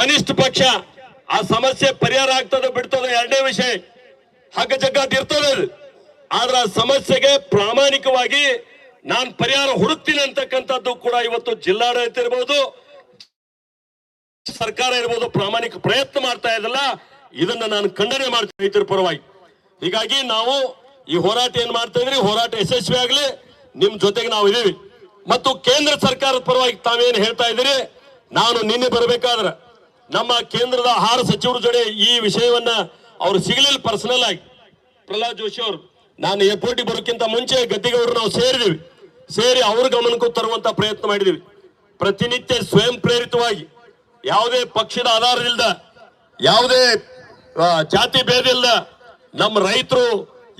ಕನಿಷ್ಠ ಪಕ್ಷ ಆ ಸಮಸ್ಯೆ ಪರಿಹಾರ ಆಗ್ತದೆ, ಬಿಡ್ತದೆ ಎರಡನೇ ವಿಷಯ. ಹಗ್ಗ ಜಗ್ಗಾಟ ಇರ್ತದೆ. ಆದ್ರೆ ಆ ಸಮಸ್ಯೆಗೆ ಪ್ರಾಮಾಣಿಕವಾಗಿ ನಾನು ಪರಿಹಾರ ಹುಡುಕ್ತೀನಿ ಅಂತಕ್ಕಂಥದ್ದು ಕೂಡ ಇವತ್ತು ಜಿಲ್ಲಾಡಳಿತ ಇರ್ಬೋದು, ಸರ್ಕಾರ ಇರ್ಬೋದು, ಪ್ರಾಮಾಣಿಕ ಪ್ರಯತ್ನ ಮಾಡ್ತಾ ಇದಲ್ಲ. ಇದನ್ನ ನಾನು ಖಂಡನೆ ಮಾಡ್ತೀನಿ ರೈತರ ಪರವಾಗಿ. ಹೀಗಾಗಿ ನಾವು ಈ ಹೋರಾಟ ಏನ್ ಮಾಡ್ತಾ ಇದ್ರಿ ಹೋರಾಟ ಯಶಸ್ವಿ ಆಗ್ಲಿ. ನಿಮ್ ಜೊತೆಗೆ ನಾವು ಇದೀವಿ ಮತ್ತು ಕೇಂದ್ರ ಸರ್ಕಾರದ ಪರವಾಗಿ ತಾವೇನು ಹೇಳ್ತಾ ಇದ್ದೀರಿ? ನಾನು ನಿನ್ನೆ ಬರಬೇಕಾದ್ರ ನಮ್ಮ ಕೇಂದ್ರದ ಆಹಾರ ಸಚಿವರ ಜೊತೆ ಈ ವಿಷಯವನ್ನ ಅವ್ರು ಸಿಗಲಿಲ್ಲ ಪರ್ಸನಲ್ ಆಗಿ. ಪ್ರಹ್ಲಾದ್ ಜೋಶಿ ಅವರು, ನಾನು ಏರ್ಪೋರ್ಟಿಗೆ ಬರೋಕ್ಕಿಂತ ಮುಂಚೆ ಗದ್ದಿಗೌಡರು ನಾವು ಸೇರಿದೀವಿ. ಸೇರಿ ಅವ್ರ ಗಮನಕ್ಕೂ ತರುವಂತ ಪ್ರಯತ್ನ ಮಾಡಿದೀವಿ. ಪ್ರತಿನಿತ್ಯ ಸ್ವಯಂ ಪ್ರೇರಿತವಾಗಿ, ಯಾವುದೇ ಪಕ್ಷದ ಆಧಾರದಿಂದ ಯಾವುದೇ ಜಾತಿ ಭೇದ ಇಲ್ಲದ ನಮ್ಮ ರೈತರು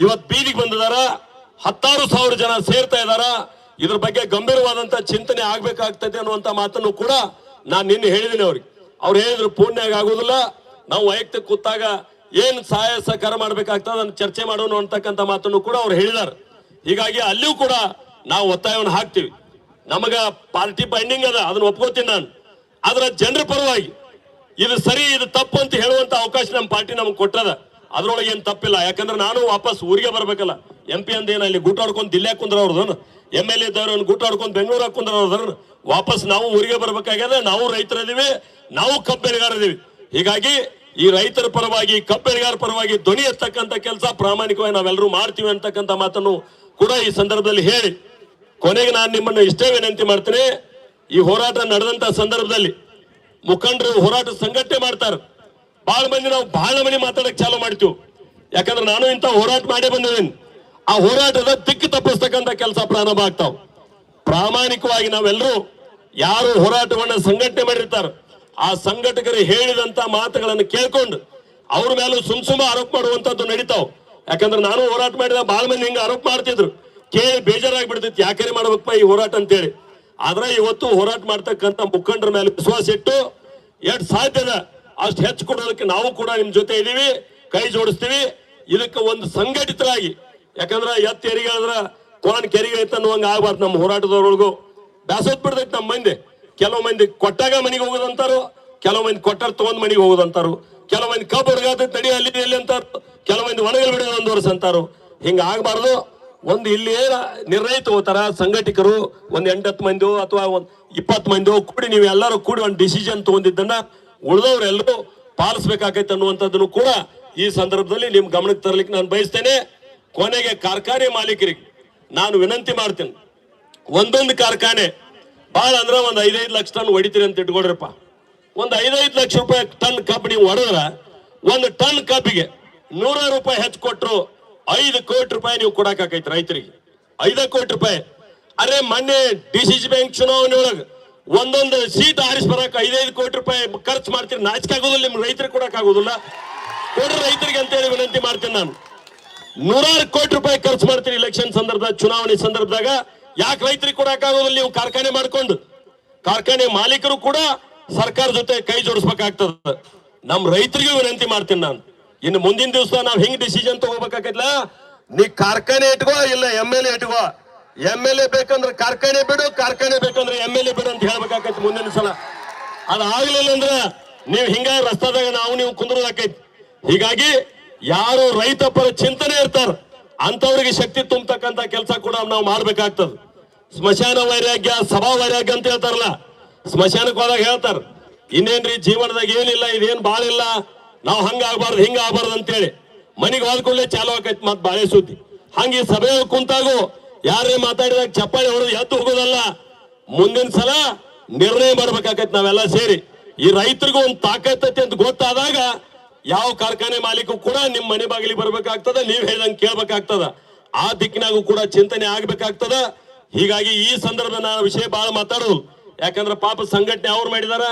ಇವತ್ ಬೀದಿಗೆ ಬಂದಿದಾರ. ಹತ್ತಾರು ಸಾವಿರ ಜನ ಸೇರ್ತಾ ಇದಾರ. ಇದ್ರ ಬಗ್ಗೆ ಗಂಭೀರವಾದಂತ ಚಿಂತನೆ ಆಗ್ಬೇಕಾಗ್ತದೆ ಅನ್ನುವಂತ ಮಾತನ್ನು ಕೂಡ ನಾನು ನಿನ್ನೆ ಹೇಳಿದ್ದೀನಿ ಅವ್ರಿಗೆ. ಅವ್ರು ಹೇಳಿದ್ರು ಪೂರ್ಣ್ಯಾಗ ಆಗೋದಿಲ್ಲ ನಾವು ವೈಯಕ್ತಿಕ ಕೂತಾಗ ಏನ್ ಸಹಾಯ ಸಹಕಾರ ಮಾಡ್ಬೇಕಾಗ್ತದೆ ಚರ್ಚೆ ಮಾಡೋಣ ಅಂತಕ್ಕಂಥ ಮಾತನ್ನು ಕೂಡ ಅವ್ರು ಹೇಳಿದಾರೆ. ಹೀಗಾಗಿ ಅಲ್ಲಿಯೂ ಕೂಡ ನಾವು ಒತ್ತಾಯವನ್ನು ಹಾಕ್ತೀವಿ. ನಮಗ ಪಾರ್ಟಿ ಬೈಂಡಿಂಗ್ ಅದ, ಅದನ್ನ ಒಪ್ಕೋತೀನಿ ನಾನು. ಆದ್ರೆ ಜನರ ಪರವಾಗಿ ಇದು ಸರಿ, ಇದು ತಪ್ಪು ಅಂತ ಹೇಳುವಂತ ಅವಕಾಶ ನಮ್ಮ ಪಾರ್ಟಿ ನಮ್ಗೆ ಕೊಟ್ಟದ. ಅದ್ರೊಳಗೆ ಏನ್ ತಪ್ಪಿಲ್ಲ. ಯಾಕಂದ್ರೆ ನಾನು ವಾಪಸ್ ಊರಿಗೆ ಬರ್ಬೇಕಲ್ಲ. ಎಂ ಪಿ ಅಂದೇನ ಇಲ್ಲಿ ಗುಟ್ ಹೊಡ್ಕೊಂಡು ದಿಲ್ಲಿ ಕುಂದ್ರ ಅವ್ರದ್ದು ಎಂ ಎಲ್ ಎ ಗುಟ್ಟಾಡ್ಕೊಂಡು ಬೆಂಗಳೂರು ಕುಂದ್ರ ವಾಪಸ್ ನಾವು ಊರಿಗೆ ಬರ್ಬೇಕಾಗ್ಯದ, ನಾವು ರೈತರಿದ್ದೀವಿ, ನಾವು ಕಬ್ಬು ಬೆಳೆಗಾರದೀವಿ ಹೀಗಾಗಿ ಈ ರೈತರ ಪರವಾಗಿ, ಕಬ್ಬೆರಿಗಾರ ಪರವಾಗಿ ಧ್ವನಿ ಎತ್ತಕ್ಕಂತ ಕೆಲಸ ಪ್ರಾಮಾಣಿಕವಾಗಿ ನಾವೆಲ್ಲರೂ ಮಾಡ್ತೀವಿ ಅಂತಕ್ಕಂಥ ಮಾತನ್ನು ಕೂಡ ಈ ಸಂದರ್ಭದಲ್ಲಿ ಹೇಳಿ. ಕೊನೆಗೆ ನಾನು ನಿಮ್ಮನ್ನು ಇಷ್ಟೇ ವಿನಂತಿ ಮಾಡ್ತೇನೆ, ಈ ಹೋರಾಟ ನಡೆದಂತ ಸಂದರ್ಭದಲ್ಲಿ ಮುಖಂಡರು ಹೋರಾಟ ಸಂಘಟನೆ ಮಾಡ್ತಾರೆ. ಬಹಳ ಮಂದಿ ನಾವು ಬಹಳ ಮಂದಿ ಮಾತಾಡಕ್ ಚಾಲು ಮಾಡ್ತೀವಿ. ಯಾಕಂದ್ರೆ ನಾನು ಇಂಥ ಹೋರಾಟ ಮಾಡೇ ಬಂದಿದ್ದೀನಿ. ಆ ಹೋರಾಟದ ದಿಕ್ಕು ತಪ್ಪಿಸ್ತಕ್ಕಂಥ ಕೆಲಸ ಪ್ರಾರಂಭ ಆಗ್ತಾವ. ಪ್ರಾಮಾಣಿಕವಾಗಿ ನಾವೆಲ್ಲರೂ ಯಾರು ಹೋರಾಟವನ್ನ ಸಂಘಟನೆ ಮಾಡಿರ್ತಾರೆ ಆ ಸಂಘಟಕರು ಹೇಳಿದಂತ ಮಾತುಗಳನ್ನು ಕೇಳ್ಕೊಂಡು ಅವ್ರ ಮೇಲೂ ಸುಮ್ ಸುಮ್ಮ ಆರೋಪ ಮಾಡುವಂತದ್ದು ನಡೀತಾವ್. ಯಾಕಂದ್ರೆ ನಾನು ಹೋರಾಟ ಮಾಡಿದ ಬಾಳ ಮಂದಿ ಹಿಂಗ ಆರೋಪ ಮಾಡ್ತಿದ್ರು. ಕೇಳಿ ಬೇಜಾರಾಗಿ ಬಿಡ್ತೈತಿ ಯಾಕರೆ ಮಾಡ್ಬೇಕಪ್ಪ ಈ ಹೋರಾಟ ಅಂತೇಳಿ. ಆದ್ರೆ ಇವತ್ತು ಹೋರಾಟ ಮಾಡ್ತಕ್ಕಂಥ ಮುಖಂಡರ ಮೇಲೆ ವಿಶ್ವಾಸ ಇಟ್ಟು ಎಷ್ಟು ಸಾಧ್ಯದ ಅಷ್ಟು ಹೆಚ್ಚು ಕೊಡೋದಕ್ಕೆ ನಾವು ಕೂಡ ನಿಮ್ ಜೊತೆ ಇದೀವಿ, ಕೈ ಜೋಡಿಸ್ತೀವಿ. ಇದಕ್ಕೆ ಒಂದು ಸಂಘಟಿತರಾಗಿ. ಯಾಕಂದ್ರೆ ಎತ್ತ ಹೆರಿಗೆ ಕೋಣ ಕೆರಿಗೆ ಐತೆ ಅನ್ನುವಂಗ ಆಗ್ಬಾರ್ದು ನಮ್ಮ ಹೋರಾಟದವ್ರೊಳಗು. ಬ್ಯಾಸೋದ್ ಬಿಡ್ತೈತೆ ನಮ್ಮ ಮಂದಿ. ಕೆಲವು ಮಂದಿ ಕೊಟ್ಟಾಗ ಮನೆಗೆ ಹೋಗೋದಂತಾರು, ಕೆಲವು ಮಂದಿ ಕೊಟ್ಟಾರ ತಗೊಂಡ್ ಮನೆಗೆ ಹೋಗೋದಂತಾರು, ಕೆಲವು ಮಂದಿ ಕಬ್ಬು ಹೊರಗಾದ ತಡಿ ಅಲ್ಲಿ ಎಲ್ಲಿ ಅಂತಾರು, ಕೆಲವು ಮಂದಿ ಒಣಗಲ್ ಬಿಡೋದು ಒಂದು ಅಂತಾರು. ಹಿಂಗ ಆಗ್ಬಾರ್ದು. ಒಂದು ಇಲ್ಲಿ ನಿರ್ಣಯ ತಗೋತಾರ ಸಂಘಟಕರು, ಒಂದ್ ಎಂಟತ್ತು ಮಂದಿಯೋ ಅಥವಾ ಒಂದ್ ಇಪ್ಪತ್ತು ಮಂದಿಯೋ ಕೂಡಿ ನೀವು ಎಲ್ಲರೂ ಕೂಡಿ ಒಂದು ಡಿಸಿಷನ್ ತಗೊಂಡಿದ್ದನ್ನ ಉಳಿದವರೆಲ್ಲರೂ ಪಾಲಿಸ್ಬೇಕಾಗೈತೆ ಅನ್ನುವಂಥದ್ದನ್ನು ಕೂಡ ಈ ಸಂದರ್ಭದಲ್ಲಿ ನಿಮ್ ಗಮನಕ್ಕೆ ತರಲಿಕ್ಕೆ ನಾನು ಬಯಸ್ತೇನೆ. ಕೊನೆಗೆ ಕಾರ್ಖಾನೆ ಮಾಲೀಕರಿಗೆ. ನಾನು ವಿನಂತಿ ಮಾಡ್ತೀನಿ. ಒಂದೊಂದು ಕಾರ್ಖಾನೆ ಭಾಳ ಅಂದ್ರೆ ಒಂದು ಐದೈದು ಲಕ್ಷ ಟನ್ ಹೊಡಿತೀರಿ ಅಂತ ಇಟ್ಕೊಳ್ರಪ್ಪ. ಒಂದ್ ಐದೈದು ಲಕ್ಷ ರೂಪಾಯಿ ಟನ್ ಕಬ್ಬು ನೀವು ಹೊಡೆದ್ರ, ಒಂದು ಟನ್ ಕಬ್ಬಿಗೆ ನೂರಾರು ರೂಪಾಯಿ ಹೆಚ್ಚು ಕೊಟ್ಟರು ಐದು ಕೋಟಿ ರೂಪಾಯಿ ನೀವು ಕೊಡಕಾಕೈತಿ ರೈತರಿಗೆ. ಐದು ಕೋಟಿ ರೂಪಾಯಿ. ಅರೆ ಮೊನ್ನೆ ಡಿ ಸಿ ಸಿ ಬ್ಯಾಂಕ್ ಚುನಾವಣೆ ಒಳಗೆ ಒಂದೊಂದು ಸೀಟ್ ಆರಿಸಿ ಬರಕ್ ಐದೈದು ಕೋಟಿ ರೂಪಾಯಿ ಖರ್ಚು ಮಾಡ್ತೀರಿ. ನಾಚಿಕೆ ಆಗೋದಿಲ್ಲ, ನಿಮ್ಗೆ ರೈತರಿಗೆ ಕೊಡಕ್ ಆಗೋದಿಲ್ಲ. ಕೊಡ್ರಿ ರೈತರಿಗೆ ಅಂತೇಳಿ ವಿನಂತಿ ಮಾಡ್ತೀನಿ ನಾನು. ನೂರಾರು ಕೋಟಿ ರೂಪಾಯಿ ಖರ್ಚು ಮಾಡ್ತೀರಿ ಇಲೆಕ್ಷನ್ ಸಂದರ್ಭ, ಚುನಾವಣೆ ಸಂದರ್ಭದಾಗ. ಯಾಕೆ ರೈತರಿಗೆ ಕೊಡಕ್ಕಾಗೋದಿಲ್ಲ ನೀವು ಕಾರ್ಖಾನೆ ಮಾಡ್ಕೊಂಡು. ಕಾರ್ಖಾನೆ ಮಾಲೀಕರು ಕೂಡ ಸರ್ಕಾರ ಜೊತೆ ಕೈ ಜೋಡಿಸ್ಬೇಕಾಗ್ತದ. ನಮ್ ರೈತರಿಗೂ ವಿನಂತಿ ಮಾಡ್ತೀನಿ ನಾನು. ಇನ್ನು ಮುಂದಿನ ದಿವಸ ನಾವ್ ಹೆಂಗ್ ಡಿಸಿಷನ್ ತಗೋಬೇಕಾಗೈತ್ಲ? ನೀ ಕಾರ್ಖಾನೆ ಇಟ್ಕೋ, ಇಲ್ಲ ಎಂ ಎಲ್ ಎ ಇಟ್ಕೋ. ಎಂ ಎಲ್ ಎ ಬೇಕಂದ್ರೆ ಕಾರ್ಖಾನೆ ಬಿಡು, ಕಾರ್ಖಾನೆ ಬೇಕಂದ್ರೆ ಎಂ ಎಲ್ ಎ ಬಿಡು ಅಂತ ಹೇಳ್ಬೇಕಾಗೈತಿ ಮುಂದಿನ ಸಲ. ಅದಾಗ್ಲಿಲ್ಲ ಅಂದ್ರೆ ನೀವು ಹಿಂಗ ರಸ್ತಾದಾಗ ನಾವು, ನೀವು ಕುಂದ್ರದಾಕೈತಿ. ಹೀಗಾಗಿ ಯಾರು ರೈತ ಪರ ಚಿಂತನೆ ಇರ್ತಾರ. ಅಂತವ್ರಿಗೆ ಶಕ್ತಿ ತುಂಬತಕ್ಕಂತ ಕೆಲಸ ಕೂಡ ನಾವು ಮಾಡ್ಬೇಕಾಗ್ತದ. ಸ್ಮಶಾನ ವೈರಾಗ್ಯ, ಸಭಾ ವೈರಾಗ್ಯ ಅಂತ ಹೇಳ್ತಾರಲ್ಲ, ಸ್ಮಶಾನಕ್ಕೆ ಹೋದಾಗ ಹೇಳ್ತಾರ, ಇನ್ನೇನ್ರಿ ಜೀವನದಾಗ ಏನಿಲ್ಲ, ಇದೇನ್ ಬಾಳಿಲ್ಲ ನಾವು ಹಂಗ ಆಗ್ಬಾರ್ದು, ಹಿಂಗ ಆಗ್ಬಾರ್ದು ಅಂತೇಳಿ. ಮನಿಗೆ ಹೋದ್ಕೊಳ್ಳೆ ಚಾಲು ಆಕೈತಿ ಮತ್ ಬಾಳೆ ಸುದ್ದಿ. ಹಂಗೆ ಸಭೆ ಕುಂತಾಗು ಯಾರೇ ಮಾತಾಡಿದಾಗ ಚಪ್ಪಾಳೆ ಹೊಡೆದು ಎದ್ದು ಹೋಗೋದಲ್ಲ ಮುಂದಿನ ಸಲ ನಿರ್ಣಯ ಮಾಡ್ಬೇಕಾಗತ್ತೆ ನಾವೆಲ್ಲ ಸೇರಿ. ಈ ರೈತರಿಗೂ ಒಂದು ತಾಕತ್ತೈತಿ ಅಂತ ಗೊತ್ತಾದಾಗ ಯಾವ ಕಾರ್ಖಾನೆ ಮಾಲೀಕ ಕೂಡ ನಿಮ್ಮ ಮನೆ ಬಾಗಿಲಿಗೆ ಬರ್ಬೇಕಾಗ್ತದ, ನೀವ್ ಹೇಳ್ದಂಗೆ ಕೇಳ್ಬೇಕಾಗ್ತದ. ಆ ದಿಕ್ಕಿನಾಗೂ ಕೂಡ ಚಿಂತನೆ ಆಗ್ಬೇಕಾಗ್ತದ. ಹೀಗಾಗಿ ಈ ಸಂದರ್ಭ ನಾನು ವಿಷಯ ಬಹಳ ಮಾತಾಡೋದು. ಯಾಕಂದ್ರೆ ಪಾಪ ಸಂಘಟನೆ ಅವ್ರು ಮಾಡಿದಾರ,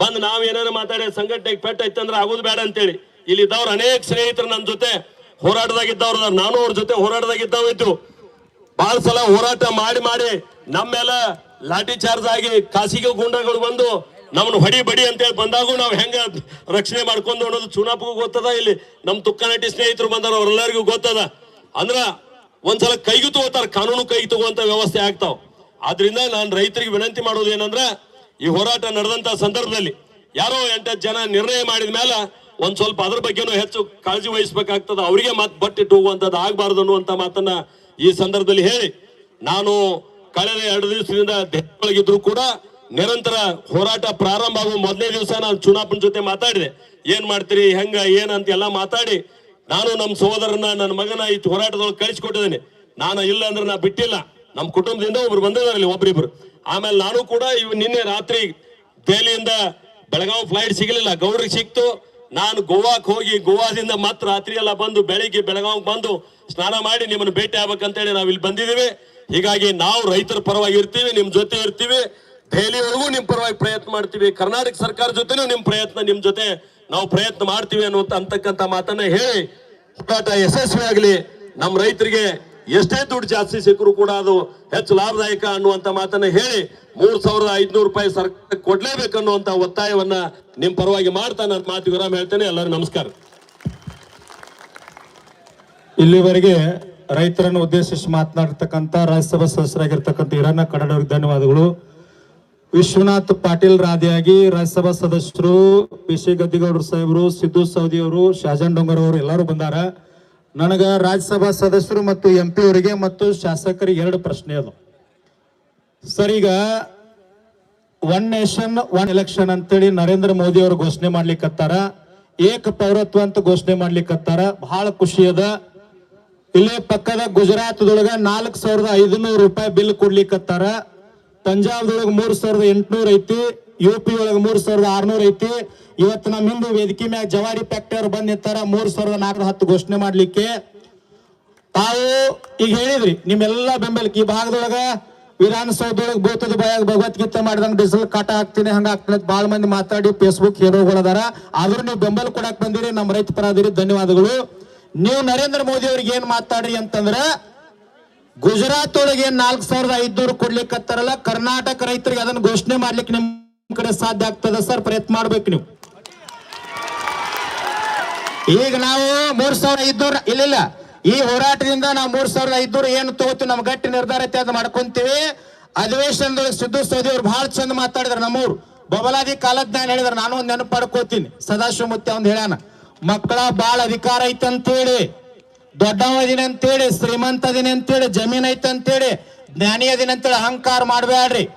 ಬಂದ್ ನಾವ್ ಏನಾರ ಮಾತಾಡಿ ಸಂಘಟನೆಗೆ ಪೆಟ್ಟ ಅಂದ್ರೆ ಆಗೋದು ಬೇಡ ಅಂತೇಳಿ. ಇಲ್ಲಿ ಇದ್ದವ್ರ ಅನೇಕ ಸ್ನೇಹಿತರು ನನ್ನ ಜೊತೆ ಹೋರಾಟದಾಗಿದ್ದವ್ರ. ನಾನು ಅವ್ರ ಜೊತೆ ಹೋರಾಟದಾಗಿದ್ದವ್ ಇದ್ದು. ಬಹಳ ಸಲ ಹೋರಾಟ ಮಾಡಿ ಮಾಡಿ ನಮ್ಮೆಲ್ಲ ಲಾಠಿ ಚಾರ್ಜ್ ಆಗಿ ಖಾಸಗಿ ಗುಂಡಗಳು ಬಂದು ನಮ್ಮನ್ನು ಹೊಡಿ ಬಡಿ ಅಂತೇಳಿ ಬಂದಾಗೂ ನಾವು ಹೆಂಗೆ ರಕ್ಷಣೆ ಮಾಡ್ಕೊಂಡು ಅನ್ನೋದು ಚುನಾಪಗೂ ಗೊತ್ತದ, ಇಲ್ಲಿ ನಮ್ಮ ತುಕ್ಕನಟಿ ಸ್ನೇಹಿತರು ಬಂದಾರ, ಅವ್ರೆಲ್ಲರಿಗೂ ಗೊತ್ತದ. ಅಂದ್ರ ಒಂದ್ಸಲ ಕೈಗೆ ತಗೋತಾರ, ಕಾನೂನು ಕೈಗೆ ತಗೋಂತ ವ್ಯವಸ್ಥೆ ಆಗ್ತಾವ. ಆದ್ರಿಂದ ನಾನು ರೈತರಿಗೆ ವಿನಂತಿ ಮಾಡೋದು ಏನಂದ್ರೆ, ಈ ಹೋರಾಟ ನಡೆದಂತ ಸಂದರ್ಭದಲ್ಲಿ ಯಾರೋ ಎಂಟತ್ತು ಜನ ನಿರ್ಣಯ ಮಾಡಿದ ಮೇಲೆ ಒಂದ್ ಸ್ವಲ್ಪ ಅದ್ರ ಬಗ್ಗೆನೂ ಹೆಚ್ಚು ಕಾಳಜಿ ವಹಿಸ್ಬೇಕಾಗ್ತದ, ಅವರಿಗೆ ಮತ್ ಬಟ್ಟಿಟ್ಟು ಹೋಗುವಂಥದ್ದು ಆಗ್ಬಾರ್ದು ಅನ್ನುವಂಥ ಮಾತನ್ನ ಈ ಸಂದರ್ಭದಲ್ಲಿ ಹೇಳಿ. ನಾನು ಕಳೆದ ಎರಡು ದಿವಸದಿಂದ ದೆಹಲಿಯೊಳಗಿದ್ರು ಕೂಡ ನಿರಂತರ ಹೋರಾಟ ಪ್ರಾರಂಭ ಆಗುವ ಮೊದಲನೇ ದಿವಸ ನಾನು ಚುನಾಪನ ಜೊತೆ ಮಾತಾಡಿದೆ. ಏನ್ ಮಾಡ್ತೀರಿ, ಹೆಂಗ ಅಂತ ಎಲ್ಲ ಮಾತಾಡಿ. ನಾನು ನಮ್ಮ ಸಹೋದರನ ನನ್ನ ಮಗನ ಈ ಹೋರಾಟದೊಳಗೆ ಕಳಿಸ್ಕೊಟ್ಟಿದ್ದೇನೆ. ನಾನು ಇಲ್ಲ ಅಂದ್ರೆ ನಾ ಬಿಟ್ಟಿಲ್ಲ. ನಮ್ಮ ಕುಟುಂಬದಿಂದ ಒಬ್ರು ಬಂದಿದ್ದಾರೆ ಒಬ್ರಿಬ್ರು. ಆಮೇಲೆ ನಾನು ಕೂಡ ಇವ್ ನಿನ್ನೆ ರಾತ್ರಿ ದೆಹಲಿಯಿಂದ ಬೆಳಗಾವಿ ಫ್ಲೈಟ್ ಸಿಗಲಿಲ್ಲ. ಗೌಡ್ರಿಗೆ ಸಿಕ್ತು. ನಾನು ಗೋವಾಕ್ ಹೋಗಿ ಗೋವಾದಿಂದ ಮತ್ತೆ ರಾತ್ರಿ ಎಲ್ಲ ಬಂದು ಬೆಳಿಗ್ಗೆ ಬೆಳಗಾವ್ ಬಂದು ಸ್ನಾನ ಮಾಡಿ ನಿಮ್ಮನ್ನು ಭೇಟಿ ಆಗ್ಬೇಕಂತೇಳಿ ನಾವು ಇಲ್ಲಿ ಬಂದಿದ್ದೀವಿ. ಹೀಗಾಗಿ ನಾವು ರೈತರ ಪರವಾಗಿ ಇರ್ತೀವಿ ನಿಮ್ಮ ಜೊತೆ ಇರ್ತೀವಿ. ದೆಹಲಿವರೆಗೂ ನಿಮ್ ಪರವಾಗಿ ಪ್ರಯತ್ನ ಮಾಡ್ತೀವಿ, ಕರ್ನಾಟಕ ಸರ್ಕಾರ ಜೊತೆನೂ ನಿಮ್ ಪ್ರಯತ್ನ, ನಿಮ್ ಜೊತೆ ನಾವು ಪ್ರಯತ್ನ ಮಾಡ್ತೀವಿ ಅನ್ನುವಂತ ಅಂತಕ್ಕಂಥ ಮಾತನ್ನ ಹೇಳಿ ಹೋರಾಟ ಯಶಸ್ವಿ ಆಗಲಿ. ನಮ್ಮ ರೈತರಿಗೆ ಎಷ್ಟೇ ದುಡ್ಡು ಜಾಸ್ತಿ ಸಿಕ್ಕರು ಕೂಡ ಅದು ಹೆಚ್ಚು ಲಾಭದಾಯಕ ಅನ್ನುವಂತ ಮಾತನ್ನ ಹೇಳಿ, ಮೂರ್ ಸಾವಿರದ ಐದ್ನೂರು ರೂಪಾಯಿ ಸರ್ಕಾರ ಕೊಡ್ಲೇಬೇಕು ಅನ್ನುವಂತ ಒತ್ತಾಯವನ್ನ ನಿಮ್ ಪರವಾಗಿ ಮಾಡ್ತಾ ನನ್ನ ಮಾತು ವಿರಾಮ ಹೇಳ್ತೇನೆ. ಎಲ್ಲರಿಗೂ ನಮಸ್ಕಾರ. ಇಲ್ಲಿವರೆಗೆ ರೈತರನ್ನು ಉದ್ದೇಶಿಸಿ ಮಾತನಾಡಿರ್ತಕ್ಕಂಥ ರಾಜ್ಯಸಭಾ ಸದಸ್ಯರಾಗಿರ್ತಕ್ಕಂಥ ಹಿರಣ್ಣ ಕನ್ನಡವ್ರಿಗೆ ಧನ್ಯವಾದಗಳು. ವಿಶ್ವನಾಥ್ ಪಾಟೀಲ್ ರಾಧೆಯಾಗಿ ರಾಜ್ಯಸಭಾ ಸದಸ್ಯರು, ಪಿ ಸಿ ಗದ್ದಿಗೌಡರು ಸಾಹೇಬರು, ಸಿದ್ದು ಸೌದಿ ಅವರು ಶಾಜನ್ ಡೊಂಗರ್ ಅವರು ಎಲ್ಲರೂ ಬಂದಾರ. ನನಗ ರಾಜ್ಯಸಭಾ ಸದಸ್ಯರು ಮತ್ತು ಎಂ ಪಿ ಅವರಿಗೆ ಮತ್ತು ಶಾಸಕರಿಗೆ ಎರಡು ಪ್ರಶ್ನೆ ಅದು. ಸರ್, ಈಗ ಒನ್ ನೇಷನ್ ಒನ್ ಎಲೆಕ್ಷನ್ ಅಂತೇಳಿ ನರೇಂದ್ರ ಮೋದಿ ಅವರು ಘೋಷಣೆ ಮಾಡ್ಲಿಕ್ಕತ್ತಾರ ಏಕ ಪೌರತ್ವ ಅಂತ ಘೋಷಣೆ ಮಾಡ್ಲಿಕ್ಕತ್ತಾರ ಬಹಳ ಖುಷಿ ಅದ. ಇಲ್ಲೇ ಪಕ್ಕದ ಗುಜರಾತ್ದೊಳಗ ನಾಲ್ಕು ಸಾವಿರದ ಐದುನೂರು ರೂಪಾಯಿ ಬಿಲ್ ಕೊಡ್ಲಿಕ್ಕತ್ತಾರ ಪಂಜಾಬ್ದೊಳಗ ಮೂರು ಸಾವಿರದ ಎಂಟುನೂರ ಐತಿ, ಯು ಪಿ ಒಳಗ ಮೂರ್ ಸಾವಿರದ ಆರ್ನೂರ್ ಐತಿ. ಇವತ್ತು ನಮ್ಮ ಹಿಂದೆ ವೇದಿಕೆ ಮ್ಯಾಗ ಜವಾರಿ ಫ್ಯಾಕ್ಟರಿ ಬಂದ್ ನಿಂತಾರ ಮೂರ್ ಸಾವಿರದ ನಾಲ್ಕು ಹತ್ತು ಘೋಷಣೆ ಮಾಡ್ಲಿಕ್ಕೆ. ತಾವು ಈಗ ಹೇಳಿದ್ರಿ, ನಿಮ್ಮೆಲ್ಲ ಬೆಂಬಲಕ್ಕೆ ಈ ಭಾಗದೊಳಗ ವಿಧಾನಸೌಧದೊಳಗ ಭೂತದ ಬಾಯಾಗ ಭಗವದ್ಗೀತೆ ಮಾಡಿದಂಗ ಡಿಸಲ್ ಕಾಟ ಹಾಕ್ತೀನಿ, ಹಂಗ ಹಾಕ್ತೀನಿ ಭಾಳ ಮಂದಿ ಮಾತಾಡಿ ಫೇಸ್ಬುಕ್ ಹೀರೋಗಳದಾರ ಆದ್ರೂ ನೀವು ಬೆಂಬಲ ಕೊಡಕ್ ಬಂದಿರಿ ನಮ್ಮ ರೈತ ಪರ ಧನ್ಯವಾದಗಳು. ನೀವು ನರೇಂದ್ರ ಮೋದಿ ಅವ್ರಿಗೆ ಏನ್ ಮಾತಾಡ್ರಿ ಅಂತಂದ್ರ ಗುಜರಾತ್ ಒಳಗೆ ನಾಲ್ಕು ಸಾವಿರದ ಐದ್ನೂರು ಕೊಡ್ಲಿಕ್ಕತ್ತಾರಲ್ಲ ಕರ್ನಾಟಕ ರೈತರಿಗೆ ಅದನ್ನ ಘೋಷಣೆ ಮಾಡ್ಲಿಕ್ಕೆ ನಿಮ್ ಕಡೆ ಸಾಧ್ಯ ಆಗ್ತದ ಸರ್? ಪ್ರಯತ್ನ ಮಾಡ್ಬೇಕು ನೀವು. ಈಗ ನಾವು ಮೂರ್ ಸಾವಿರದ ಐದ್ನೂರ, ಇಲ್ಲ ಈ ಹೋರಾಟದಿಂದ ನಾವು ಮೂರ್ ಸಾವಿರದ ಐದ್ನೂರ ಏನು ತಗೋತೀವಿ ನಮ್ ಗಟ್ಟಿ ನಿರ್ಧಾರ ಅದು ಮಾಡ್ಕೊಂತೀವಿ. ಅಧಿವೇಶನದೊಳಗೆ ಸಿದ್ದು ಸೌದಿ ಅವ್ರು ಬಹಳ ಚಂದ ಮಾತಾಡಿದ್ರು ನಮ್ಮೂರು ಬಬಲಾದಿ ಕಾಲಜ್ಞಾನ ಹೇಳಿದ್ರು, ನಾನು ಒಂದು ನೆನಪು ಪಡ್ಕೋತೀನಿ. ಸದಾಶಿವ ಮುತ್ಯ ಒಂದ್ ಹೇಳ್ಯಾನ, ಮಕ್ಕಳ ಬಾಳ ಅಧಿಕಾರ ಐತೆ ದೊಡ್ಡವ ಅದೀನಿ ಅಂತೇಳಿ ಶ್ರೀಮಂತ ದಿನ ಅಂತೇಳಿ ಜಮೀನ್ ಐತೆ ಅಂತೇಳಿ ಜ್ಞಾನಿ ದಿನ ಅಂತೇಳಿ ಅಹಂಕಾರ ಮಾಡಬೇಡ್ರಿ.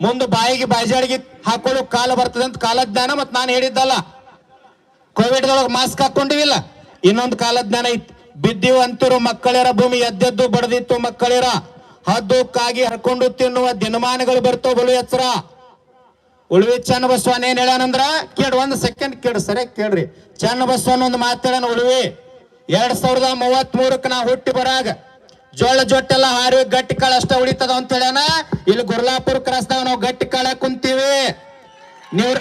ಮುಂದೆ ಬಾಯಿಗೆ ಬಾಯಿಜಾಡಿಗೆ ಹಾಕೊಳ್ಳೋ ಕಾಲ ಬರ್ತದೆ ಅಂತ ಕಾಲಜ್ಞಾನ ಮತ್ ನಾನು ಹೇಳಿದ್ದಲ್ಲ. ಕೋವಿಡ್ ದೊಳಗೆ ಮಾಸ್ಕ್ ಹಾಕೊಂಡಿವಿಲ್ಲ. ಇನ್ನೊಂದು ಕಾಲಜ್ಞಾನ ಐತಿ. ಬಿದ್ದೀವಿ ಅಂತಿರೋ ಮಕ್ಕಳಿರ, ಭೂಮಿ ಎದ್ದೆದ್ದು ಬಡದಿತ್ತು ಮಕ್ಕಳಿರ. ಹದ್ದು ಕಾಗಿ ಹರ್ಕೊಂಡು ತಿನ್ನುವ ದಿನಮಾನಗಳು ಬರ್ತಾವ ಬಲು ಎಚ್ಚರ. ಉಳ್ವಿ ಚನ್ನ ಬಸವನ್ ಏನ್ ಹೇಳಾನಂದ್ರ ಕೇಳ ಒಂದ್ ಸೆಕೆಂಡ್ ಕೇಳ ಸರಿ ಕೇಳ್ರಿ. ಚನ್ನ ಬಸವನ್ ಒಂದು ಮಾತಾಡೋಣ ಉಳಿವಿ. ಎರಡ್ ಸಾವಿರದ ಮೂವತ್ತ್ ಮೂರಕ್ಕೆ ನಾ ಹುಟ್ಟಿ ಬರಾಗ. ಜೋಳ ಜೊಟ್ಟೆಲ್ಲ ಹಾರಿ ಗಟ್ಟಿ ಕಾಳ ಅಷ್ಟ ಉಳಿತದ ಅಂತ ಹೇಳ್ಯಾನ. ಇಲ್ಲಿ ಗುರ್ಲಾಪುರ ಕ್ರಾಸ್ದಾಗ ನಾವು ಗಟ್ಟಿ ಕಾಳ ಕುಂತೀವಿ. ನೀವು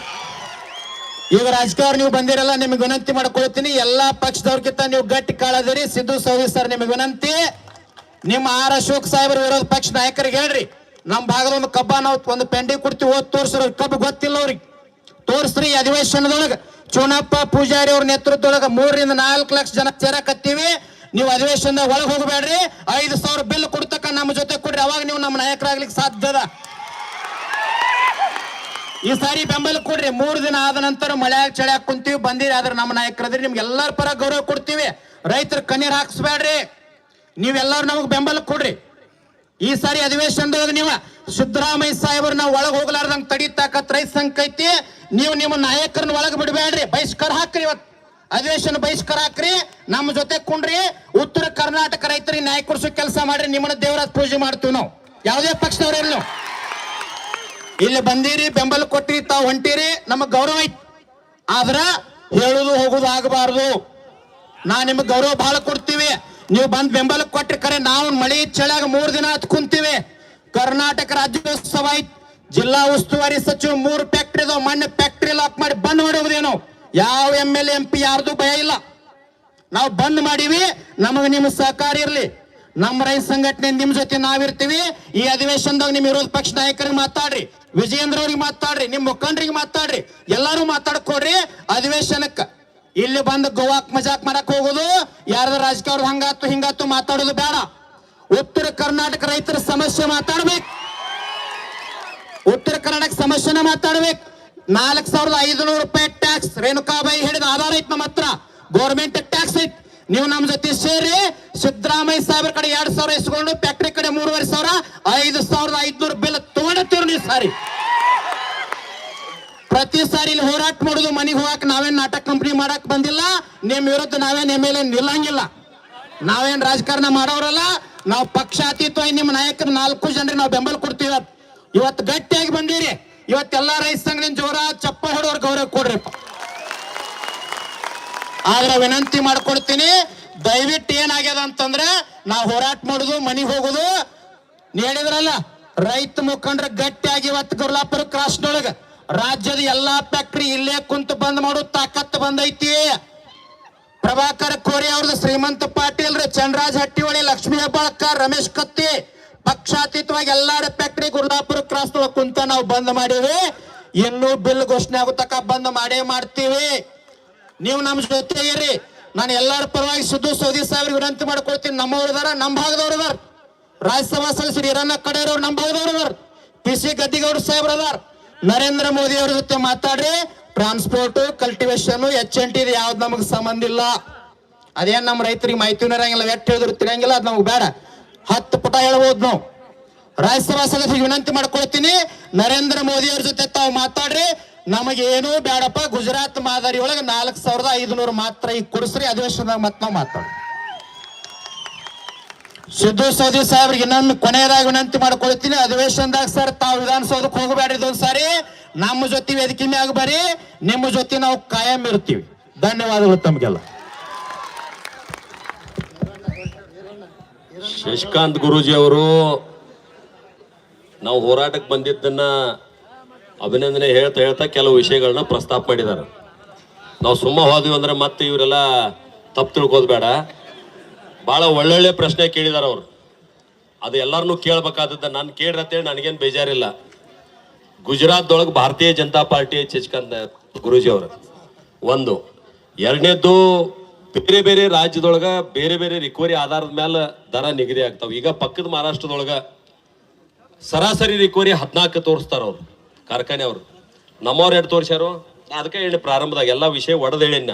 ಈಗ ರಾಜಕಾರಣ ನೀವು ಬಂದಿರಲ್ಲ, ನಿಮಗೆ ವಿನಂತಿ ಮಾಡ್ಕೊಳ್ತೀನಿ. ಎಲ್ಲಾ ಪಕ್ಷದವ್ರಿಗಿಂತ ನೀವು ಗಟ್ಟಿ ಕಾಳದಿರಿ ಸಿದ್ದು ಸೌದಿ ಸರ್ ನಿಮಗೆ ವಿನಂತಿ. ನಿಮ್ಮ ಆರ್ ಅಶೋಕ್ ಸಾಹೇಬ್ರು ವಿರೋಧ ಪಕ್ಷ ನಾಯಕರಿಗೆ ಹೇಳ್ರಿ. ನಮ್ಮ ಭಾಗದ ಒಂದು ಕಬ್ಬ ನಾವು ಒಂದು ಪೆಂಡಿ ಕೊಡ್ತೀವಿ ಓದ್ ತೋರ್ಸ್ರಿ. ಕಬ್ಬು ಗೊತ್ತಿಲ್ಲ ಅವ್ರಿಗೆ. ತೋರಿಸ್ರಿ ಅಧಿವೇಶನದೊಳಗ. ಚುನಪ್ಪ ಪೂಜಾರಿ ಅವ್ರ ನೇತೃತ್ವದೊಳಗ ಮೂರರಿಂದ ನಾಲ್ಕು ಲಕ್ಷ ಜನ ಸೇರಕತ್ತೀವಿ. ನೀವು ಅಧಿವೇಶನದಾಗ ಒಳಗೆ ಹೋಗಬೇಡ್ರಿ. ಐದು ಸಾವಿರ ಬಿಲ್ ಕೊಡ್ತಕ್ಕ ನಮ್ಮ ಜೊತೆ ಕೊಡ್ರಿ. ಅವಾಗ ನೀವು ನಮ್ಮ ನಾಯಕರಾಗ್ಲಿಕ್ಕೆ ಸಾಧ್ಯದ ಈ ಸಾರಿ ಬೆಂಬಲ ಕೊಡ್ರಿ. ಮೂರು ದಿನ ಆದ ನಂತರ ಮಳೆಯಾಗ ಚಳಿಯಾಗ ಕುಂತೀವಿ. ಬಂದಿರಿ, ಆದ್ರೆ ನಮ್ಮ ನಾಯಕರಾದ್ರೆ. ನಿಮ್ಗೆ ಎಲ್ಲರ ಪರ ಗೌರವ ಕೊಡ್ತೀವಿ. ರೈತರ ಕಣ್ಣೀರ್ ಹಾಕ್ಸ್ಬೇಡ್ರಿ. ನೀವೆಲ್ಲರೂ ನಮಗೆ ಬೆಂಬಲ ಕೊಡ್ರಿ. ಈ ಸಾರಿ ಅಧಿವೇಶನದೊಳಗೆ ನೀವು ಸಿದ್ದರಾಮಯ್ಯ ಸಾಹೇಬ್ರು ನಾವು ಒಳಗೆ ಹೋಗ್ಲಾರ್ದಂಗ್ ತಡಿತಾಕತ್ ರೈತ ಸಂಘ ಐತಿ. ನೀವು ನಿಮ್ಮ ನಾಯಕರನ್ನ ಒಳಗೆ ಬಿಡಬೇಡ್ರಿ. ಬಹಿಷ್ಕಾರ ಹಾಕ್ರಿ ಇವತ್ತು ಅಧಿವೇಶನ ಬಹಿಷ್ಕಾರ ಹಾಕ್ರಿ. ನಮ್ಮ ಜೊತೆ ಕುಂಡ್ರಿ ಉತ್ತರ ಕರ್ನಾಟಕ ರೈತರಿಗೆ ನ್ಯಾಯ ಕೊಡಿಸೋ ಕೆಲಸ ಮಾಡ್ರಿ. ನಿಮ್ಮನ್ನ ದೇವರಾಜ್ ಪೂಜೆ ಮಾಡ್ತೀವಿ ನಾವು. ಯಾವುದೇ ಪಕ್ಷದವ್ರಿಲ್ಲ ಇಲ್ಲಿ ಬಂದಿರಿ, ಬೆಂಬಲ ಕೊಟ್ಟಿರಿ, ತಾವು ಹೊಂಟಿರಿ. ನಮಗ್ ಗೌರವ ಐತಿ. ಆದ್ರ ಹೇಳುದು ಹೋಗುದು ಆಗಬಾರ್ದು. ನಾ ನಿಮ್ಗೆ ಗೌರವ ಬಹಳ ಕೊಡ್ತೀವಿ. ನೀವು ಬಂದ್ ಬೆಂಬಲ ಕೊಟ್ರಿ ಕರೆ ನಾವು ಮಳಿ ಚಳಿಯಾಗ ಮೂರ್ ದಿನ ಕುಂತೀವಿ. ಕರ್ನಾಟಕ ರಾಜ್ಯೋತ್ಸವ ಆಯ್ತು. ಜಿಲ್ಲಾ ಉಸ್ತುವಾರಿ ಸಚಿವ ಮೂರು ಫ್ಯಾಕ್ಟ್ರಿ ಅದಾವ. ಮಣ್ಣು ಫ್ಯಾಕ್ಟ್ರಿ ಲಾಕ್ ಮಾಡಿ ಬಂದ್ ಮಾಡಿ ಹೋಗುದೇನು ಯಾವ ಎಂ ಎಲ್ ಎಂ ಪಿ ಯಾರ್ದು ಭಯ ಇಲ್ಲ. ನಾವು ಬಂದ್ ಮಾಡೀವಿ. ನಮಗೆ ನಿಮ್ ಸಹಕಾರ ಇರ್ಲಿ. ನಮ್ಮ ರೈತ ಸಂಘಟನೆ ನಿಮ್ ಜೊತೆ ನಾವಿರ್ತೀವಿ. ಈ ಅಧಿವೇಶನದಾಗ ನಿಮ್ ವಿರೋಧ ಪಕ್ಷ ನಾಯಕರಿಗೆ ಮಾತಾಡ್ರಿ. ವಿಜಯೇಂದ್ರ ಅವ್ರಿಗೆ ಮಾತಾಡ್ರಿ. ನಿಮ್ ಮುಖಂಡರಿಗೆ ಮಾತಾಡ್ರಿ. ಎಲ್ಲಾರು ಮಾತಾಡ್ಕೊಡ್ರಿ ಅಧಿವೇಶನಕ್ಕ. ಇಲ್ಲಿ ಬಂದು ಗೋವಾಕ್ ಮಜಾಕ್ ಮಾಡಕ್ ಹೋಗೋದು. ಯಾರದ ರಾಜಕೀಯ ಹಂಗಾತು, ಹಿಂಗಾತು ಮಾತಾಡೋದು ಬೇಡ. ಉತ್ತರ ಕರ್ನಾಟಕ ರೈತರ ಸಮಸ್ಯೆ ಮಾತಾಡ್ಬೇಕು. ಉತ್ತರ ಕರ್ನಾಟಕ ಸಮಸ್ಯೆನ ಮಾತಾಡ್ಬೇಕು. ನಾಲ್ಕು ಸಾವಿರದ ಐದುನೂರು ರೂಪಾಯಿ ಟ್ಯಾಕ್ಸ್ ರೇಣುಕಾಬಾಯಿ ಹೇಳಿದ ಆಧಾರ ಐತ್ ನಮ್ಮ ಹತ್ರ. ಗೌರ್ಮೆಂಟ್ ಟ್ಯಾಕ್ಸ್ ಐತ್. ನೀವು ನಮ್ಮ ಜೊತೆ ಸೇರಿ ಸಿದ್ದರಾಮಯ್ಯ ಸಾಹೇಬ್ರ ಕಡೆ ಎರಡ್ ಸಾವಿರ ಇಸ್ಕೊಂಡು ಫ್ಯಾಕ್ಟ್ರಿ ಕಡೆ ಮೂರುವರೆ ಸಾವಿರ, ಐದು ಸಾವಿರದ ಐದ್ನೂರು ಬಿಲ್ ತೊಗೊಂಡಿರ್ತೀವಿ ನೀವು ಸಾರಿ. ಪ್ರತಿ ಸಾರಿ ಇಲ್ಲಿ ಹೋರಾಟ ಮಾಡುದು ಮನೆಗೆ ಹೋಗಕ್ ನಾವೇನ್ ನಾಟಕ ಕಂಪನಿ ಮಾಡಕ್ ಬಂದಿಲ್ಲ. ನಿಮ್ ವಿರುದ್ಧ ನಾವೇನ್ ಎಂ ಎಲ್ ಎ ನಿಲ್ಲಂಗಿಲ್ಲ. ನಾವೇನ್ ರಾಜಕಾರಣ ಮಾಡೋರಲ್ಲ. ನಾವು ಪಕ್ಷಾತೀತವಾಗಿ ನಿಮ್ಮ ನಾಯಕರು ನಾಲ್ಕು ಜನರಿಗೆ ನಾವು ಬೆಂಬಲ ಕೊಡ್ತೀವಿ ಇವತ್ತು ಗಟ್ಟಿಯಾಗಿ ಬಂದಿರಿ. ಇವತ್ತೆಲ್ಲ ರೈತ ಸಂಘದಿಂದ ಜೋರ ಚಪ್ಪ ಹೊಡೋರ್ ಗೌರವ ಕೊಡ್ರಿಪ್ಪ ಆದ್ರೆ ವಿನಂತಿ ಮಾಡ್ಕೊಡ್ತೀನಿ, ದಯವಿಟ್ಟು ಏನಾಗ್ಯದ ಅಂತಂದ್ರೆ ನಾವು ಹೋರಾಟ ಮಾಡುದು, ಮನೆಗೆ ಹೋಗುದು. ಹೇಳಿದ್ರಲ್ಲ, ರೈತ ಮುಖಂಡ್ರ ಗಟ್ಟಿಯಾಗಿ ಇವತ್ತು ಗುರ್ಲಾಪುರ ಕ್ರಾಸ್ನೊಳಗ ರಾಜ್ಯದ ಎಲ್ಲಾ ಫ್ಯಾಕ್ಟ್ರಿ ಇಲ್ಲೇ ಕುಂತು ಬಂದ್ ಮಾಡೋ ತಾಕತ್ ಬಂದೈತಿ. ಪ್ರಭಾಕರ್ ಕೋರಿ ಅವ್ರದ್ದು ಶ್ರೀಮಂತ ಪಾಟೀಲ್ ರೀ. ಚನ್ರಾಜ್ ಹಟ್ಟಿಹೊಳಿ, ಲಕ್ಷ್ಮೀ ಹೆಬ್ಬಾಳ್ಕರ್ ರಮೇಶ್ ಕತ್ತಿ, ಪಕ್ಷಾತೀತವಾಗಿ ಎಲ್ಲಾರ ಫ್ಯಾಕ್ಟ್ರಿ ಗುರ್ಲಾಪುರ ಕ್ರಾಸ್ ಕುಂತ ನಾವು ಬಂದ್ ಮಾಡಿವಿ. ಇನ್ನೂ ಬಿಲ್ ಘೋಷಣೆ ಆಗೋ ತಕ ಬಂದ್ ಮಾಡೇ ಮಾಡ್ತೀವಿ. ನೀವು ನಮ್ಮ ಜೊತೆ ಇರಿ. ನಾನು ಎಲ್ಲರ ಪರವಾಗಿ ಸುದ್ದು ಸೌದಿ ಸಾಹೇಬ್ರಿಗೆ ವಿನಂತಿ ಮಾಡ್ಕೊಳ್ತೀನಿ. ನಮ್ಮವ್ರದಾರ ನಮ್ಮ ಭಾಗದವ್ರು ಇದಾರ. ರಾಜ್ಯಸಭಾ ಸದಸ್ಯರು ಹಿರಣ್ಣ ಕಡೆಯವ್ರು, ನಮ್ಮ ಭಾಗದವ್ರು ಅದಾರ ಪಿ ಸಿ ಗದ್ದಿಗೌಡ ಸಾಹೇಬ್ರು ಅದಾರ ನರೇಂದ್ರ ಮೋದಿ ಅವ್ರ ಜೊತೆ ಮಾತಾಡ್ರಿ. Transport cultivation H N T ಯಾವ್ದು ನಮಗೆ ಸಂಬಂಧ ಇಲ್ಲ. ಅದೇನ್ ನಮ್ಮ ರೈತರಿಗೆ ಮಾಹಿತಿನೂ ಇರಂಗಿಲ್ಲ ಎಟ್ ಹೇಳಿದ್ರು ತಿರಂಗಿಲ್ಲ ಅದು ನಮ್ಗೆ ಬೇಡ. ಹತ್ತು ಪುಟ ಹೇಳ್ಬೋದು ನಾವು. ರಾಜ್ಯಸಭಾ ಸದಸ್ಯರಿಗೆ ವಿನಂತಿ ಮಾಡ್ಕೊಳ್ತೀನಿ, ನರೇಂದ್ರ ಮೋದಿ ಅವ್ರ ಜೊತೆ ತಾವು ಮಾತಾಡ್ರಿ. ನಮಗೆ ಏನೂ ಬೇಡಪ್ಪ, ಗುಜರಾತ್ ಮಾದರಿ ಒಳಗೆ ನಾಲ್ಕು ಸಾವಿರದ ಐದುನೂರು ಮಾತ್ರ ಈಗ ಕೊಡಿಸ್ರಿ, ಅಧಿವೇಶನದಾಗ ಮತ್ತೆ ನಾವು ಮಾತಾಡ್ರಿ ಸಿದ್ದು ಸೌದಿ ಸಾಹೇಬ್ರಿಗೆ ಇನ್ನೊಂದು ಕೊನೆಯದಾಗಿ ವಿನಂತಿ ಮಾಡ್ಕೊಳ್ತೀನಿ, ಅಧಿವೇಶನದಾಗ ಸರ್ ತಾವು ವಿಧಾನಸೌಧಕ್ಕೆ ಹೋಗಬೇಡ್ರಿ ಇದೊಂದು ಸಾರಿ ನಮ್ಮ ಜೊತೆ ವೇದಿಕೆ ಮ್ಯಾಗ ಬರಿ ನಿಮ್ಮ ಜೊತೆ ನಾವು ಕಾಯಂ ಇರ್ತೀವಿ. ಧನ್ಯವಾದಗಳು ತಮಗೆಲ್ಲ. ಶಶಿಕಾಂತ್ ಗುರೂಜಿ ಅವರು ನಾವು ಹೋರಾಟಕ್ಕೆ ಬಂದಿದ್ದನ್ನ ಅಭಿನಂದನೆ ಹೇಳ್ತಾ ಹೇಳ್ತಾ ಕೆಲವು ವಿಷಯಗಳನ್ನ ಪ್ರಸ್ತಾಪ ಮಾಡಿದ್ದಾರೆ. ನಾವು ಸುಮ್ಮ ಹೋದ್ವಿ ಅಂದ್ರೆ ಮತ್ತೆ ಇವರೆಲ್ಲ ತಪ್ಪು ತಿಳ್ಕೋದ್ ಬೇಡ. ಭಾಳ ಒಳ್ಳೊಳ್ಳೆ ಪ್ರಶ್ನೆ ಕೇಳಿದಾರ ಅವರು. ಅದು ಎಲ್ಲರನ್ನೂ ಕೇಳ್ಬೇಕಾದದ್ದು ನಾನು ಕೇಳ್ರತ್ತೇಳಿ ನನಗೇನು ಬೇಜಾರಿಲ್ಲ. ಗುಜರಾತ್ದೊಳಗೆ ಭಾರತೀಯ ಜನತಾ ಪಾರ್ಟಿ ಶಶಿಕಾಂತ್ ಗುರೂಜಿ ಅವರು ಒಂದು, ಎರಡನೇದ್ದು ಬೇರೆ ಬೇರೆ ರಾಜ್ಯದೊಳಗ ಬೇರೆ ಬೇರೆ ರಿಕವರಿ ಆಧಾರದ ಮೇಲೆ ದರ ನಿಗದಿ ಆಗ್ತಾವ. ಈಗ ಪಕ್ಕದ ಮಹಾರಾಷ್ಟ್ರದೊಳಗ ಸರಾಸರಿ ರಿಕವರಿ ಹದಿನಾಲ್ಕು ತೋರಿಸ್ತಾರ ಅವರು, ಕಾರ್ಖಾನೆ ಅವರು. ನಮ್ಮವ್ರು ಎರಡು ತೋರಿಸ್ಯಾರು? ಅದಕ್ಕೆ ಹೇಳಿ ಪ್ರಾರಂಭದಾಗ ಎಲ್ಲ ವಿಷಯ ಒಡೆದೇಳಿನ.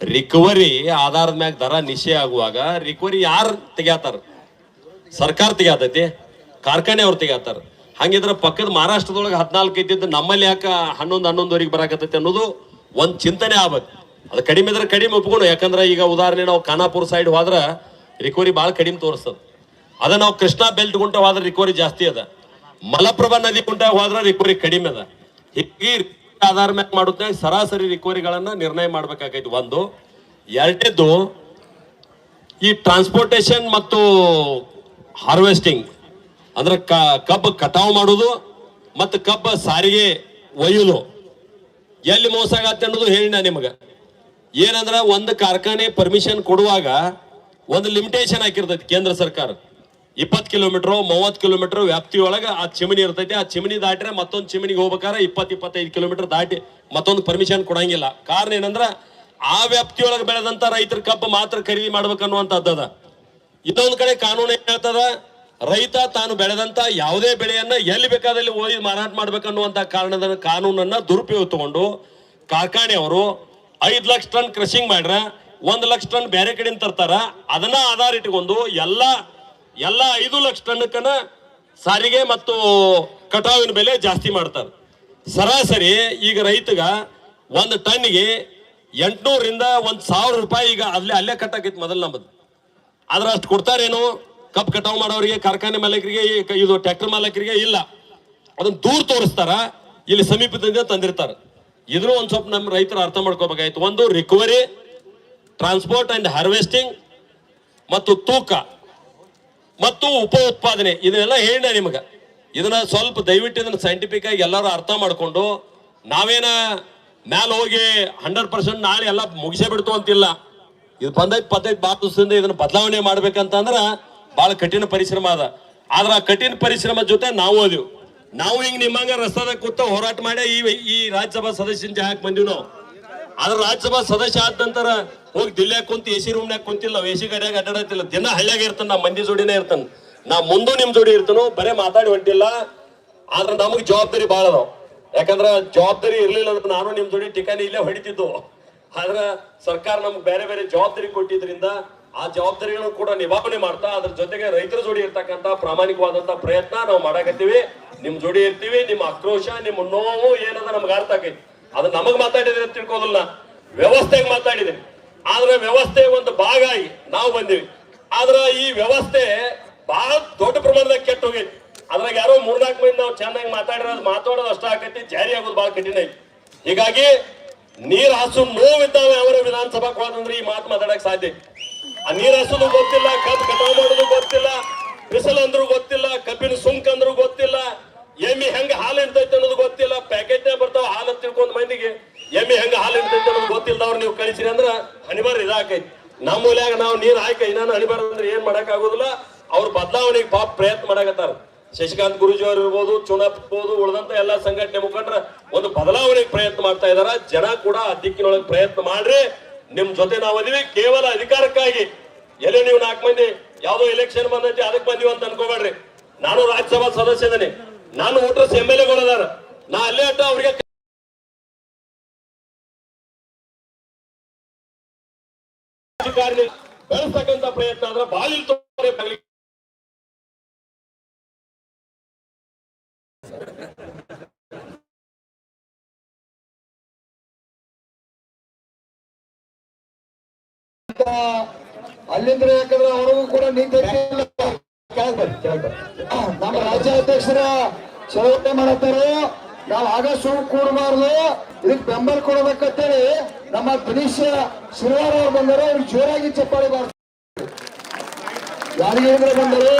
ರಿಕವರಿ ಆಧಾರದ ಮ್ಯಾಗ ದರ ನಿಶ್ಚಯ ಆಗುವಾಗ ರಿಕವರಿ ಯಾರು ತೆಗ್ಯಾತಾರ? ಸರ್ಕಾರ ತೆಗ್ಯಾತೈತಿ, ಕಾರ್ಖಾನೆ ಅವ್ರು ತೆಗ್ಯಾತಾರ. ಹಂಗಿದ್ರೆ ಪಕ್ಕದ ಮಹಾರಾಷ್ಟ್ರದೊಳಗೆ ಹದಿನಾಲ್ಕು ಇದ್ದಿದ್ದು ನಮ್ಮಲ್ಲಿ ಯಾಕೆ ಹನ್ನೊಂದು, ಹನ್ನೊಂದುವರೆಗೆ ಬರಾಕತ್ತೈತಿ ಅನ್ನೋದು ಒಂದು ಚಿಂತನೆ ಆಗ್ಬೇಕು. ಅದು ಕಡಿಮೆ ಇದ್ರೆ ಕಡಿಮೆ ಒಪ್ಕೊಂಡು ಯಾಕಂದ್ರೆ ಈಗ ಉದಾಹರಣೆ ನಾವು ಖಾನಾಪುರ ಸೈಡ್ ಹೋದ್ರೆ ರಿಕವರಿ ಭಾಳ ಕಡಿಮೆ ತೋರಿಸ್ತದೆ. ಅದ ನಾವು ಕೃಷ್ಣಾ ಬೆಲ್ಟ್ ಗುಂಟ ಹೋದ್ರೆ ರಿಕವರಿ ಜಾಸ್ತಿ ಅದ. ಮಲಪ್ರಭಾ ನದಿ ಗುಂಟ ಹೋದ್ರೆ ರಿಕವರಿ ಕಡಿಮೆ ಅದ. ಹೀಗೆ ಆಧಾರ ಮೇಲೆ ಮಾಡುತ್ತೆ ಸರಾಸರಿ ರಿಕವರಿಗಳನ್ನ ನಿರ್ಣಯ ಮಾಡ್ಬೇಕಾಗೈತಿ. ಒಂದು ಎರಡನೇದ್ದು ಈ ಟ್ರಾನ್ಸ್ಪೋರ್ಟೇಷನ್ ಮತ್ತು ಹಾರ್ವೆಸ್ಟಿಂಗ್ ಅಂದ್ರೆ ಕಬ್ಬು ಕಟಾವು ಮಾಡೋದು ಮತ್ತು ಕಬ್ಬು ಸಾರಿಗೆ ಒಯ್ಯುದು. ಎಲ್ಲಿ ಮೋಸ ಆಗತ್ತೆ ಅನ್ನೋದು ಹೇಳಿ ನಾ ನಿಮಗೆ. ಏನಂದ್ರೆ ಒಂದು ಕಾರ್ಖಾನೆ ಪರ್ಮಿಷನ್ ಕೊಡುವಾಗ ಒಂದು ಲಿಮಿಟೇಷನ್ ಹಾಕಿರ್ತೈತಿ ಕೇಂದ್ರ ಸರ್ಕಾರ. ಇಪ್ಪತ್ತು ಕಿಲೋಮೀಟರ್ ಮೂವತ್ತು ಕಿಲೋಮೀಟರ್ ವ್ಯಾಪ್ತಿಯೊಳಗೆ ಆ ಚಿಮನಿ ಇರ್ತೈತಿ, ಆ ಚಿಮಣಿ ದಾಟ್ರೆ ಮತ್ತೊಂದು ಚಿಮಣಿಗೆ ಹೋಗ್ಬೇಕಾದ್ರೆ ಇಪ್ಪತ್ತು, ಇಪ್ಪತ್ತೈದು ಕಿಲೋಮೀಟರ್ ದಾಟಿ ಮತ್ತೊಂದು ಪರ್ಮಿಷನ್ ಕೊಡಂಗಿಲ್ಲ. ಕಾರಣ ಏನಂದ್ರೆ ಆ ವ್ಯಾಪ್ತಿಯೊಳಗೆ ಬೆಳೆದಂಥ ರೈತರ ಕಬ್ಬು ಮಾತ್ರ ಖರೀದಿ ಮಾಡ್ಬೇಕನ್ನುವಂಥದ್ದದ ಇನ್ನೊಂದು ಕಡೆ ಕಾನೂನು ಏನ್ ಹೇಳ್ತದ ರೈತ ತಾನು ಬೆಳೆದಂತ ಯಾವುದೇ ಬೆಳೆಯನ್ನ ಎಲ್ಲಿ ಬೇಕಾದಲ್ಲಿ ಓದಿ ಮಾರಾಟ ಮಾಡ್ಬೇಕನ್ನುವಂತ ಕಾರಣದ ಕಾನೂನನ್ನ ದುರುಪಯೋಗ ತಗೊಂಡು ಕಾರ್ಖಾನೆಯವರು ಐದು ಲಕ್ಷ ಟನ್ ಕ್ರಷಿಂಗ್ ಮಾಡ್ರ, ಒಂದ್ ಲಕ್ಷ ಟನ್ ಬೇರೆ ಕಡೆಯಿಂದ ತರ್ತಾರ. ಅದನ್ನ ಆಧಾರ ಇಟ್ಕೊಂಡು ಎಲ್ಲ ಎಲ್ಲ ಐದು ಲಕ್ಷ ಟನ್ಕನ ಸಾರಿಗೆ ಮತ್ತು ಕಟಾವಿನ ಬೆಲೆ ಜಾಸ್ತಿ ಮಾಡ್ತಾರೆ. ಸರಾಸರಿ ಈಗ ರೈತಗ ಒಂದು ಟನ್ಗೆ ಎಂಟ್ನೂರಿಂದ ಒಂದ್ ಸಾವಿರ ರೂಪಾಯಿ ಈಗ ಅಲ್ಲೇ ಅಲ್ಲೇ ಕಟ್ಟಾಕೈತಿ ಮೊದಲು ನಮ್ಮದು ಆದ್ರೆ ಅಷ್ಟು ಕೊಡ್ತಾರೇನು? ಕಬ್ಬು ಕಟಾವು ಮಾಡೋರಿಗೆ, ಕಾರ್ಖಾನೆ ಮಾಲೀಕರಿಗೆ ಇದು ಟ್ರ್ಯಾಕ್ಟರ್ ಮಾಲೀಕರಿಗೆ ಇಲ್ಲ. ಅದನ್ನ ದೂರ ತೋರಿಸ್ತಾರ, ಇಲ್ಲಿ ಸಮೀಪದಿಂದ ತಂದಿರ್ತಾರ. ಇದ್ರೂ ಒಂದ್ ಸ್ವಲ್ಪ ನಮ್ಮ ರೈತರು ಅರ್ಥ ಮಾಡ್ಕೋಬೇಕಾಯ್ತು. ಒಂದು ರಿಕವರಿ ಟ್ರಾನ್ಸ್ಪೋರ್ಟ್ ಅಂಡ್ ಹಾರ್ವೆಸ್ಟಿಂಗ್ ಮತ್ತು ತೂಕ, ಮತ್ತು ಉಪ ಉತ್ಪಾದನೆ. ಇದನ್ನೆಲ್ಲ ಹೇಳಿನ ನಿಮಗೆ. ಇದನ್ನ ಸ್ವಲ್ಪ ದಯವಿಟ್ಟು ಇದನ್ನ ಸೈಂಟಿಫಿಕ್ ಆಗಿ ಎಲ್ಲರೂ ಅರ್ಥ ಮಾಡಿಕೊಂಡು, ನಾವೇನ ಮ್ಯಾಲ ಹೋಗಿ ಹಂಡ್ರೆಡ್ ಪರ್ಸೆಂಟ್ ನಾಳೆ ಎಲ್ಲ ಮುಗಿಸೇ ಬಿಡ್ತು ಅಂತಿಲ್ಲ. ಇದು ಪದ್ದೈತ್, ಬಾತ್ ದಿವಸದಿಂದ ಇದನ್ನ ಬದಲಾವಣೆ ಮಾಡ್ಬೇಕಂತಂದ್ರ ಬಹಳ ಕಠಿಣ ಪರಿಶ್ರಮ ಅದ. ಆದ್ರ ಆ ಕಠಿಣ ಪರಿಶ್ರಮ ಜೊತೆ ನಾವು ಅದೇವು. ನಾವು ಹಿಂಗ್ ನಿಮ್ಮಂಗ ರಸ್ತಾದಾಗ ಕೂತ ಹೋರಾಟ ಮಾಡಿ ಈ ಈ ರಾಜ್ಯಸಭಾ ಸದಸ್ಯನ ಜಾಗಕ್ಕೆ ಬಂದಿವ್ ನಾವು. ಆದ್ರೆ ರಾಜ್ಯಸಭಾ ಸದಸ್ಯ ಆದ ನಂತರ ಹೋಗಿ ದಿಲ್ಲಿಯಾಗ ಕುಂತ ಎ ಸಿ ರೂಮ್ನಾಗ ಕುಂತಿಲ್ಲ ಎ ಸಿ ಗಾಡಿಯಾಗ ಅಡ್ಡಾಡತ್ತಿಲ್ಲ. ದಿನ ಹಳ್ಳಿಯಾಗ ಇರ್ತಾನ, ನಾ ಮಂದಿ ಜೋಡಿನೇ ಇರ್ತಾನ. ನಾ ಮುಂದೂ ನಿಮ್ ಜೋಡಿ ಇರ್ತಾನೋ, ಬರೇ ಮಾತಾಡಿ ಹೊಂಟಿಲ್ಲ. ಆದ್ರೆ ನಮಗ್ ಜವಾಬ್ದಾರಿ ಭಾಳ ಅದಾವ. ಯಾಕಂದ್ರ ಜವಾಬ್ದಾರಿ ಇರ್ಲಿಲ್ಲ ಅಂದ್ರೆ ನಾನು ನಿಮ್ ಜೋಡಿ ಟಿಕಾನಿ ಇಲ್ಲೇ ಹೊಡಿತಿದ್ದು. ಆದ್ರ ಸರ್ಕಾರ ನಮ್ಗೆ ಬೇರೆ ಬೇರೆ ಜವಾಬ್ದಾರಿ ಕೊಟ್ಟಿದ್ರಿಂದ ಆ ಜವಾಬ್ದಾರಿಗಳನ್ನು ಕೂಡ ನಿಭಾವಣೆ ಮಾಡ್ತಾ ಅದ್ರ ಜೊತೆಗೆ ರೈತರ ಜೋಡಿ ಇರ್ತಕ್ಕಂತ ಪ್ರಾಮಾಣಿಕವಾದಂತ ಪ್ರಯತ್ನ ನಾವು ಮಾಡಾಕತ್ತೀವಿ. ನಿಮ್ ಜೋಡಿ ಇರ್ತೀವಿ ನಿಮ್ಮ ಆಕ್ರೋಶ, ನಿಮ್ಮ ನೋವು ಏನದ ನಮ್ಗೆ ಅರ್ಥ ಆಗೈತಿ. ಅದು ನಮಗ್ ಮಾತಾಡಿದ್ರೆ ತಿಳ್ಕೋದಿಲ್ಲ ವ್ಯವಸ್ಥೆಗೆ ಮಾತಾಡಿದೆ ಆದ್ರೆ ವ್ಯವಸ್ಥೆ ಒಂದು ಭಾಗ ಆಗಿ ನಾವು ಬಂದಿವಿ. ಆದ್ರ ಈ ವ್ಯವಸ್ಥೆ ಬಹಳ ದೊಡ್ಡ ಪ್ರಮಾಣದಾಗ ಕೆಟ್ಟ ಹೋಗೈತಿ. ಅದ್ರಾಗ ಯಾರೋ ಮೂರ್ನಾಲ್ಕು ಮಂದಿ ನಾವು ಚೆನ್ನಾಗಿ ಮಾತಾಡಿರೋದು ಮಾತಾಡೋದು ಅಷ್ಟ ಆಕೈತಿ ಜಾರಿ ಆಗೋದು ಬಹಳ ಕಠಿಣ ಐತಿ. ಹೀಗಾಗಿ ನೀರ್ ಹಾಸು ನೋವಿದ್ದಾವೆ ಅವರ ವಿಧಾನಸಭಾ ಕೊಡೋದಂದ್ರೆ ಈ ಮಾತು ಮಾತಾಡಕ್ ಸಾಧ್ಯ ನೀರ್ ಹಸೋದು ಗೊತ್ತಿಲ್ಲ, ಕಬ್ಬು ಕಟಾವು ಮಾಡೋದು ಗೊತ್ತಿಲ್ಲ, ಬಿಸಿಲು ಅಂದ್ರೂ ಗೊತ್ತಿಲ್ಲ, ಕಬ್ಬಿನ ಸುಂಕ ಅಂದ್ರೂ ಗೊತ್ತಿಲ್ಲ, ಎಮ್ಮಿ ಹೆಂಗ ಹಾಲು ಇರ್ತೈತೆ ಅನ್ನೋದು ಗೊತ್ತಿಲ್ಲ ಪ್ಯಾಕೆಟ್ ಬರ್ತಾವ ಹಾಲು ತಿಳ್ಕೊಂಡ್ ಮಂದಿಗೆ, ಎಮ್ಮಿ ಹೆಂಗ ಹಾಲು ಇರ್ತೈತೆ ಅನ್ನೋದು ಗೊತ್ತಿಲ್ಲದವ್ರು ನೀವು ಕಳಿಸಿರಿ ಅಂದ್ರ ಅನಿವಾರ್ಯ ಇದಾಕೈತಿ. ನಮ್ಮ ನಾವು ನೀರ್ ಹಾಕಿ ಇನ್ನೂ ಅನಿವಾರ್ಯ ಅಂದ್ರೆ ಏನ್ ಮಾಡಕ್ ಆಗೋದಿಲ್ಲ, ಅವ್ರ ಬದಲಾವಣೆಗೆ ಪಾಪ ಪ್ರಯತ್ನ ಮಾಡಕತ್ತಾರ. ಶಶಿಕಾಂತ್ ಗುರುಜಿ ಅವ್ರು ಇರ್ಬೋದು ಚುನಾಪ್ ಇರ್ಬೋದು, ಉಳಿದಂತ ಎಲ್ಲ ಸಂಘಟನೆ ಮುಖಂಡರ ಒಂದು ಬದಲಾವಣೆಗೆ ಪ್ರಯತ್ನ ಮಾಡ್ತಾ ಇದಾರ, ಜನ ಕೂಡ ಆ ದಿಕ್ಕಿನೊಳಗೆ ಪ್ರಯತ್ನ ಮಾಡ್ರಿ. ನಿಮ್ ಜೊತೆ ನಾವು ಅದೀವಿ, ಕೇವಲ ಅಧಿಕಾರಕ್ಕಾಗಿ. ಎಲ್ಲಿ ನೀವು ನಾಲ್ಕು ಮಂದಿ, ಯಾವ್ದೋ ಎಲೆಕ್ಷನ್ ಬಂದೈತಿ, ಅದಕ್ಕೆ ಬಂದಿವಿ ಅಂತ ಅನ್ಕೋಬೇಡ್ರಿ. ನಾನು ರಾಜ್ಯಸಭಾ ಸದಸ್ಯ ಸದಸ್ಯದನೆ ನಾನು ವೋಟರ್ಸ್ ಎಂ ಎಲ್ ನಾ ಅಲ್ಲೇ ಅಟ್ಟ ಅವ್ರಿಗೆ ಬೆಳೆಸ್ತಕ್ಕಂತ ಪ್ರಯತ್ನ ಅಂದ್ರೆ ಬಾಲಿಲ್ ತೋರೆ ಬಾಗಿಲು ಅಲ್ಲಿಂದ ಯಾಕಂದ್ರೆ ಅವ್ರಿಗೂ ಕೂಡ ನಿಂತ ನಮ್ಮ ರಾಜ್ಯಾಧ್ಯಕ್ಷರ ಚಳವಳಿ ಮಾಡತ್ತಾರ, ನಾವು ಆಗಸ್ಟ್ ಕೂಡಬಾರ್ದು. ಇದಕ್ಕೆ ಬೆಂಬಲ ಕೊಡಬೇಕಂತೇಳಿ ನಮ್ಮ ದಿನೇಶ್ ಶ್ರೀವಾರ ಅವ್ರು ಬಂದರು ಅವ್ರಿಗೆ ಜೋರಾಗಿ ಚಪ್ಪಾಳಿ ಮಾಡ್ತಾರೆ ಯಾರಿಗೆ ಬಂದರು?